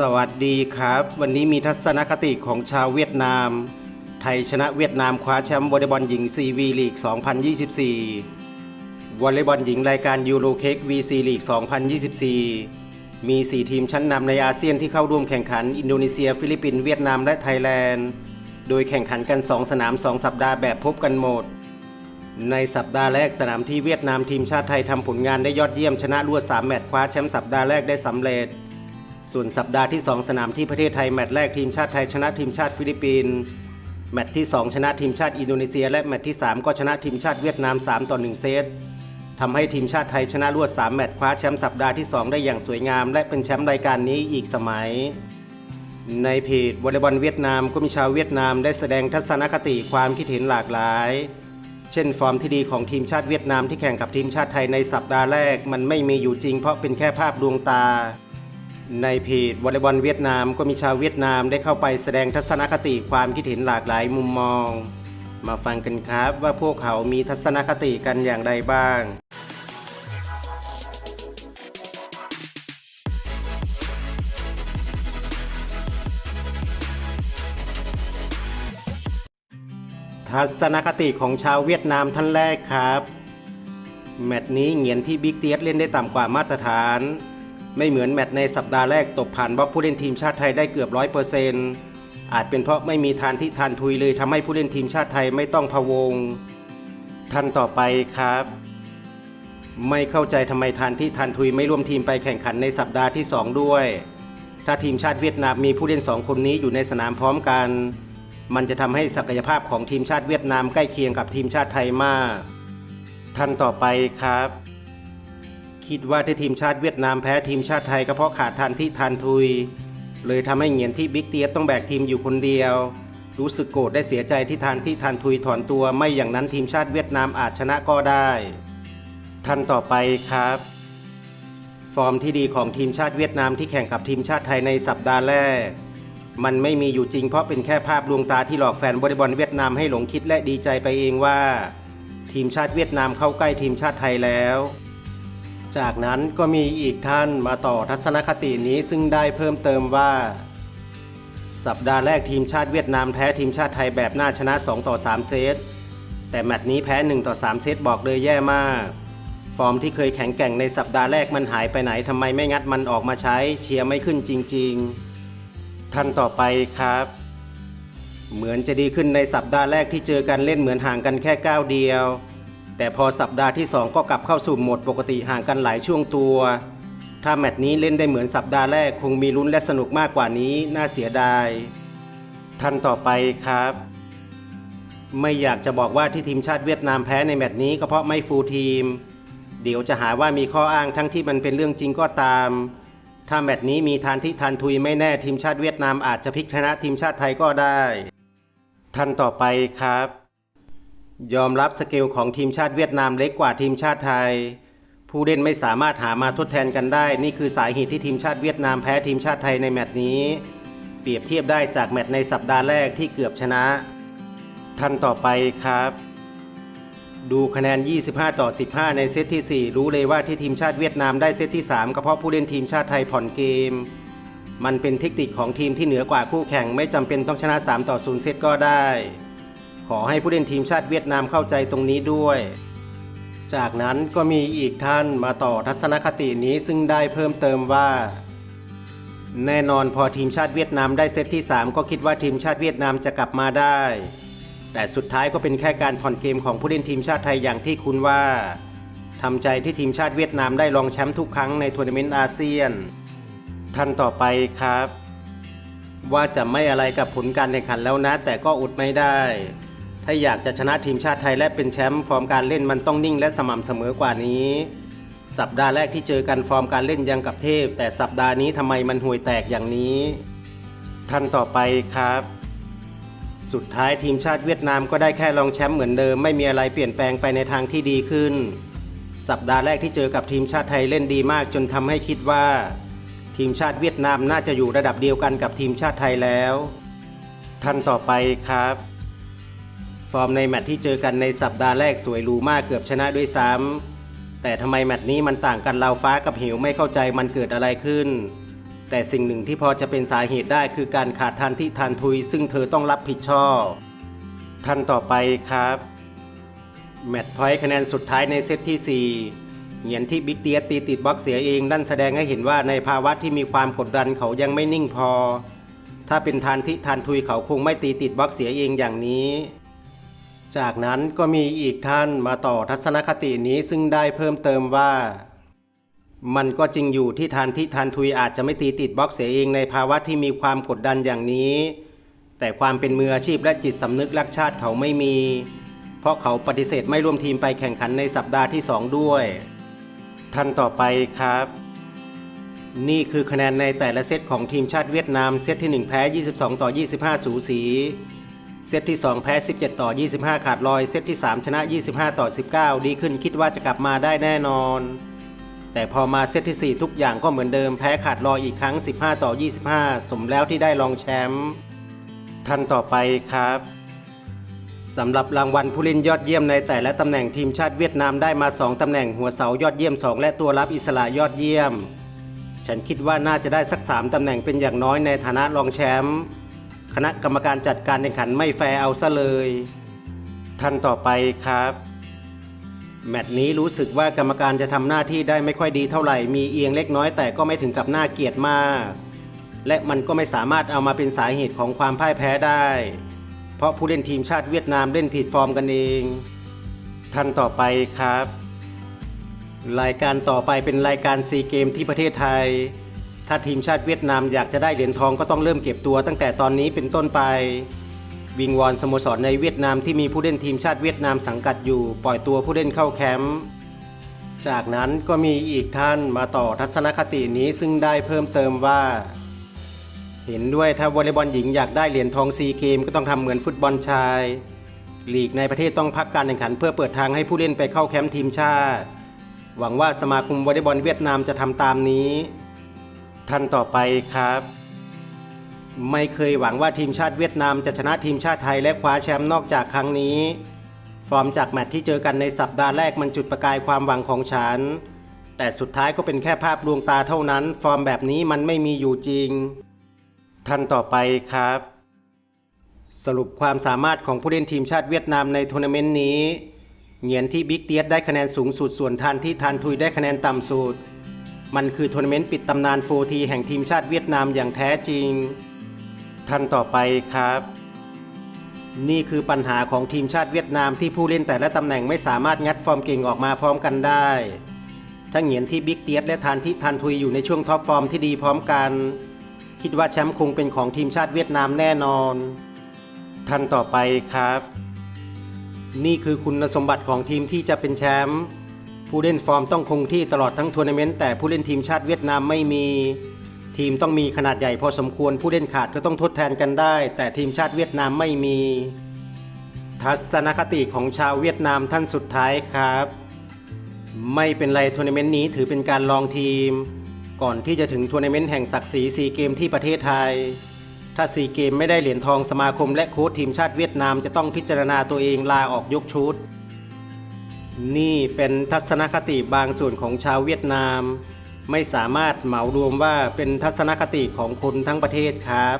สวัสดีครับ วันนี้มีทัศนคติของชาวเวียดนาม ไทยชนะเวียดนามคว้าแชมป์วอลเลย์บอลหญิง CV ลีก 2024 วอลเลย์บอลหญิงรายการยูโรเค้ก VC ลีก 2024 มี 4 ทีมชั้นนำในอาเซียนที่เข้าร่วมแข่งขันอินโดนีเซีย ฟิลิปปินส์เวียดนามและไทยแลนด์ โดยแข่งขันกัน 2 สนาม 2 สัปดาห์แบบพบกันหมด ในสัปดาห์แรกสนามที่เวียดนามทีมชาติไทยทำผลงานได้ยอดเยี่ยมชนะรวด 3 แมตช์คว้าแชมป์สัปดาห์แรกได้สำเร็จ ส่วนสัปดาห์ที่ 2 สนามที่ประเทศไทย แมตช์แรกทีมชาติไทยชนะทีมชาติฟิลิปปินส์แมตช์ที่ 2 ชนะทีมชาติอินโดนีเซีย และแมตช์ที่ 3 ก็ชนะทีมชาติเวียดนาม 3 ต่อ 1 เซตทำให้ทีมชาติไทยชนะรวด 3 แมตช์คว้าแชมป์สัปดาห์ที่ 2 ได้อย่างสวยงาม และเป็นแชมป์รายการนี้อีกสมัย ในเพจวอลเลย์บอลเวียดนามก็มีชาวเวียดนามได้แสดงทัศนคติความคิดเห็นหลากหลายเช่นฟอร์มที่ดีของทีมชาติเวียดนามที่แข่งกับทีมชาติไทยในสัปดาห์แรก มันไม่มีอยู่จริงเพราะเป็นแค่ภาพลวงตา ในเพจวอลเลย์บอลเวียดนามก็มีชาวเวียดนามได้เข้าไปแสดงทัศนคติความคิดเห็นหลากหลายมุมมอง มาฟังกันครับว่าพวกเขามีทัศนคติกันอย่างไรบ้าง ทัศนคติของชาวเวียดนามท่านแรกครับ แมตช์นี้เหงียนที่บิ๊กเตียสเล่นได้ต่ำกว่ามาตรฐาน ไม่เหมือนแมตช์ในสัปดาห์แรกตกผ่านบล็อกผู้เล่นทีมชาติไทยได้เกือบร้อยเปอร์เซนต์อาจเป็นเพราะไม่มีทานที่ทานทุยเลยทำให้ผู้เล่นทีมชาติไทยไม่ต้องพะวงท่านต่อไปครับ ไม่เข้าใจทำไมทานที่ทานทุยไม่ร่วมทีมไปแข่งขันในสัปดาห์ที่ 2 ด้วย ถ้าทีมชาติเวียดนามมีผู้เล่นสองคนนี้อยู่ในสนามพร้อมกัน มันจะทำให้ศักยภาพของทีมชาติเวียดนามใกล้เคียงกับทีมชาติไทยมาก ท่านต่อไปครับ คิดว่าที่ทีมชาติเวียดนามแพ้ทีมชาติไทยก็เพราะขาดทานที่ทานทุย เลยทำให้เหงียนที่บิ๊กเตียต้องแบกทีมอยู่คนเดียว รู้สึกโกรธได้เสียใจที่ทานที่ทานทุยถอนตัวไม่อย่างนั้นทีมชาติเวียดนามอาจชนะก็ได้ท่านต่อไปครับ ฟอร์มที่ดีของทีมชาติเวียดนามที่แข่งกับทีมชาติไทยในสัปดาห์แรก มันไม่มีอยู่จริงเพราะเป็นแค่ภาพลวงตาที่หลอกแฟนบอลบอลเวียดนามให้หลงคิดและดีใจไปเองว่า ทีมชาติเวียดนามเข้าใกล้ทีมชาติไทยแล้ว จากนั้นก็มีอีกท่านมาต่อทัศนคตินี้ซึ่งได้เพิ่มเติมว่า สัปดาห์แรกทีมชาติเวียดนามแพ้ทีมชาติไทยแบบน่าชนะ 2 ต่อ 3 เซต แต่แมตช์นี้แพ้ 1 ต่อ 3 เซตบอกเลยแย่มาก ฟอร์มที่เคยแข็งแกร่งในสัปดาห์แรกมันหายไปไหนทำไมไม่งัดมันออกมาใช้เชียร์ไม่ขึ้นจริง ๆ ท่านต่อไปครับ เหมือนจะดีขึ้นในสัปดาห์แรกที่เจอกันเล่นเหมือนห่างกันแค่ก้าวเดียว แต่พอสัปดาห์ที่ 2 ก็กลับเข้าสู่โหมดปกติห่างกันหลายช่วงตัว ถ้าแมตช์นี้เล่นได้เหมือนสัปดาห์แรกคงมีลุ้นและสนุกมากกว่านี้น่าเสียดาย ท่านต่อไปครับ ไม่อยากจะบอกว่าที่ทีมชาติเวียดนามแพ้ในแมตช์นี้ก็เพราะไม่ฟูลทีม เดี๋ยวจะหาว่ามีข้ออ้างทั้งที่มันเป็นเรื่องจริงก็ตาม ถ้าแมตช์นี้มีทานที่ทานทุยไม่แน่ทีมชาติเวียดนามอาจจะพลิกชนะทีมชาติไทยก็ได้ ท่านต่อไปครับ ยอมรับสเกลของทีมชาติเวียดนามเล็กกว่าทีมชาติไทย ผู้เล่นไม่สามารถหามาทดแทนกันได้ นี่คือสาเหตุที่ทีมชาติเวียดนามแพ้ทีมชาติไทยในแมตช์นี้ เปรียบเทียบได้จากแมตช์ในสัปดาห์แรกที่เกือบชนะ ท่านต่อไปครับ ดูคะแนน 25 ต่อ 15 ในเซตที่ 4 รู้เลยว่าที่ทีมชาติเวียดนามได้เซตที่ 3 ก็เพราะผู้เล่นทีมชาติไทยผ่อนเกม มันเป็นเทคนิคของทีมที่เหนือกว่าคู่แข่งไม่จำเป็นต้องชนะ 3 ต่อ 0 เซตก็ได้ ขอให้ผู้เล่นทีมชาติเวียดนามเข้าใจตรงนี้ด้วย จากนั้นก็มีอีกท่านมาต่อทัศนคตินี้ซึ่งได้เพิ่มเติมว่า แน่นอนพอทีมชาติเวียดนามได้เซตที่ 3 ก็คิดว่าทีมชาติเวียดนามจะกลับมาได้ แต่สุดท้ายก็เป็นแค่การผ่อนเกมของผู้เล่นทีมชาติไทยอย่างที่คุณว่าทำใจที่ทีมชาติเวียดนามได้รองแชมป์ทุกครั้งในทัวร์นาเมนต์อาเซียน ท่านต่อไปครับ ว่าจะไม่อะไรกับผลการแข่งขันแล้วนะ แต่ก็อุดไม่ได้ ถ้าอยากจะชนะทีมชาติไทยและเป็นแชมป์ฟอร์มการเล่นมันต้องนิ่งและสม่ำเสมอกว่านี้ สัปดาห์แรกที่เจอกันฟอร์มการเล่นยังกับเทพ แต่สัปดาห์นี้ทำไมมันห่วยแตกอย่างนี้ ท่านต่อไปครับ สุดท้ายทีมชาติเวียดนามก็ได้แค่รองแชมป์เหมือนเดิมไม่มีอะไรเปลี่ยนแปลงไปในทางที่ดีขึ้น สัปดาห์แรกที่เจอกับทีมชาติไทยเล่นดีมากจนทำให้คิดว่า ทีมชาติเวียดนามน่าจะอยู่ระดับเดียวกันกับทีมชาติไทยแล้ว ท่านต่อไปครับ ฟอร์มในแมตช์ที่เจอกันในสัปดาห์แรกสวยหรูมากเกือบชนะด้วยซ้ำแต่ทำไมแมตช์นี้มันต่างกันราวฟ้ากับเหวไม่เข้าใจมันเกิดอะไรขึ้น แต่สิ่งหนึ่งที่พอจะเป็นสาเหตุได้คือการขาดทานที่ทานทุย ซึ่งเธอต้องรับผิดชอบท่านต่อไปครับ แมตช์พอยต์คะแนนสุดท้ายในเซตที่ 4 เหงียนที่บิ๊กเตียสตีติดบล็อกเสียเองนั่นแสดงให้เห็นว่าในภาวะที่มีความกดดันเขายังไม่นิ่งพอ ถ้าเป็นทานที่ทานทุยเขาคงไม่ตีติดบล็อกเสียเองอย่างนี้ จากนั้นก็มีอีกท่านมาต่อทัศนคตินี้ซึ่งได้เพิ่มเติมว่า มันก็จริงอยู่ที่ทานที่ทานทุยอาจจะไม่ตีติดบล็อกเสียเองในภาวะที่มีความกดดันอย่างนี้ แต่ความเป็นมืออาชีพและจิตสำนึกรักชาติเขาไม่มี เพราะเขาปฏิเสธไม่ร่วมทีมไปแข่งขันในสัปดาห์ที่ 2 ด้วย ท่านต่อไปครับ นี่คือคะแนนในแต่ละเซตของทีมชาติเวียดนามเซตที่ 1 แพ้ 22 ต่อ 25 สูสี เซตที่ 2 แพ้ 17 ต่อ 25 ขาดลอย เซตที่ 3 ชนะ 25 ต่อ 19 ดีขึ้นคิดว่าจะกลับมาได้แน่นอน แต่พอมาเซตที่ 4 ทุกอย่างก็เหมือนเดิมแพ้ขาดลอยอีกครั้ง 15 ต่อ 25 สมแล้วที่ได้รองแชมป์ท่านต่อไปครับสำหรับรางวัลผู้เล่นยอดเยี่ยมในแต่ละตำแหน่งทีมชาติเวียดนามได้มา 2ตำแหน่งหัวเสายอดเยี่ยม 2 และตัวรับอิสระยอดเยี่ยม ฉันคิดว่าน่าจะได้สัก 3ตำแหน่งเป็นอย่างน้อยในฐานะรองแชมป์ คณะกรรมการจัดการแข่งขันไม่แฟร์เอาซะเลย ท่านต่อไปครับ แมตช์นี้รู้สึกว่ากรรมการจะทำหน้าที่ได้ไม่ค่อยดีเท่าไหร่ มีเอียงเล็กน้อยแต่ก็ไม่ถึงกับน่าเกลียดมาก และมันก็ไม่สามารถเอามาเป็นสาเหตุของความพ่ายแพ้ได้ เพราะผู้เล่นทีมชาติเวียดนามเล่นผิดฟอร์มกันเอง ท่านต่อไปครับ รายการต่อไปเป็นรายการซีเกมที่ประเทศไทย ถ้าทีมชาติเวียดนามอยากจะได้เหรียญทองก็ต้องเริ่มเก็บตัวตั้งแต่ตอนนี้เป็นต้นไปวิงวอนสโมสรในเวียดนามที่มีผู้เล่นทีมชาติเวียดนามสังกัดอยู่ ปล่อยตัวผู้เล่นเข้าแคมป์จากนั้นก็มีอีกท่านมาต่อทัศนคตินี้ซึ่งได้เพิ่มเติมว่า เห็นด้วยถ้าวอลเลย์บอลหญิงอยากได้เหรียญทองซีเกมก็ต้องทำเหมือนฟุตบอลชายลีกในประเทศต้องพักการแข่งขันเพื่อเปิดทางให้ผู้เล่นไปเข้าแคมป์ทีมชาติ หวังว่าสมาคมวอลเลย์บอลเวียดนามจะทำตามนี้ ท่านต่อไปครับ ไม่เคยหวังว่าทีมชาติเวียดนามจะชนะทีมชาติไทยและคว้าแชมป์นอกจากครั้งนี้ ฟอร์มจากแมตช์ที่เจอกันในสัปดาห์แรกมันจุดประกายความหวังของฉัน แต่สุดท้ายก็เป็นแค่ภาพลวงตาเท่านั้น ฟอร์มแบบนี้มันไม่มีอยู่จริง ท่านต่อไปครับ สรุปความสามารถของผู้เล่นทีมชาติเวียดนามในทัวร์นาเมนต์นี้เหงียนที่บิ๊กเตียสได้คะแนนสูงสุดส่วนทานที่ทานทุยได้คะแนนต่ำสุด มันคือทัวร์นาเมนต์ปิดตำนานโฟทีแห่งทีมชาติเวียดนามอย่างแท้จริง ท่านต่อไปครับ นี่คือปัญหาของทีมชาติเวียดนามที่ผู้เล่นแต่ละตำแหน่งไม่สามารถงัดฟอร์มเก่งออกมาพร้อมกันได้ถ้าเหงียนที่บิ๊กเตียสและทานที่ทานทุยอยู่ในช่วงท็อปฟอร์มที่ดีพร้อมกัน คิดว่าแชมป์คงเป็นของทีมชาติเวียดนามแน่นอน ท่านต่อไปครับ นี่คือคุณสมบัติของทีมที่จะเป็นแชมป์ ผู้เล่นฟอร์มต้องคงที่ตลอดทั้งทัวร์นาเมนต์แต่ผู้เล่นทีมชาติเวียดนามไม่มีทีมต้องมีขนาดใหญ่พอสมควรผู้เล่นขาดก็ต้องทดแทนกันได้ แต่ทีมชาติเวียดนามไม่มี ทัศนคติของชาวเวียดนามท่านสุดท้ายครับ ไม่เป็นไรทัวร์นาเมนต์นี้ถือเป็นการลองทีม ก่อนที่จะถึงทัวร์นาเมนต์แห่งศักดิ์ศรีซีเกมที่ประเทศไทย ถ้าซีเกมไม่ได้เหรียญทองสมาคมและโค้ชทีมชาติเวียดนามจะต้องพิจารณาตัวเองลาออกยกชุด นี่เป็นทัศนคติบางส่วนของชาวเวียดนาม ไม่สามารถเหมารวมว่าเป็นทัศนคติของคนทั้งประเทศครับ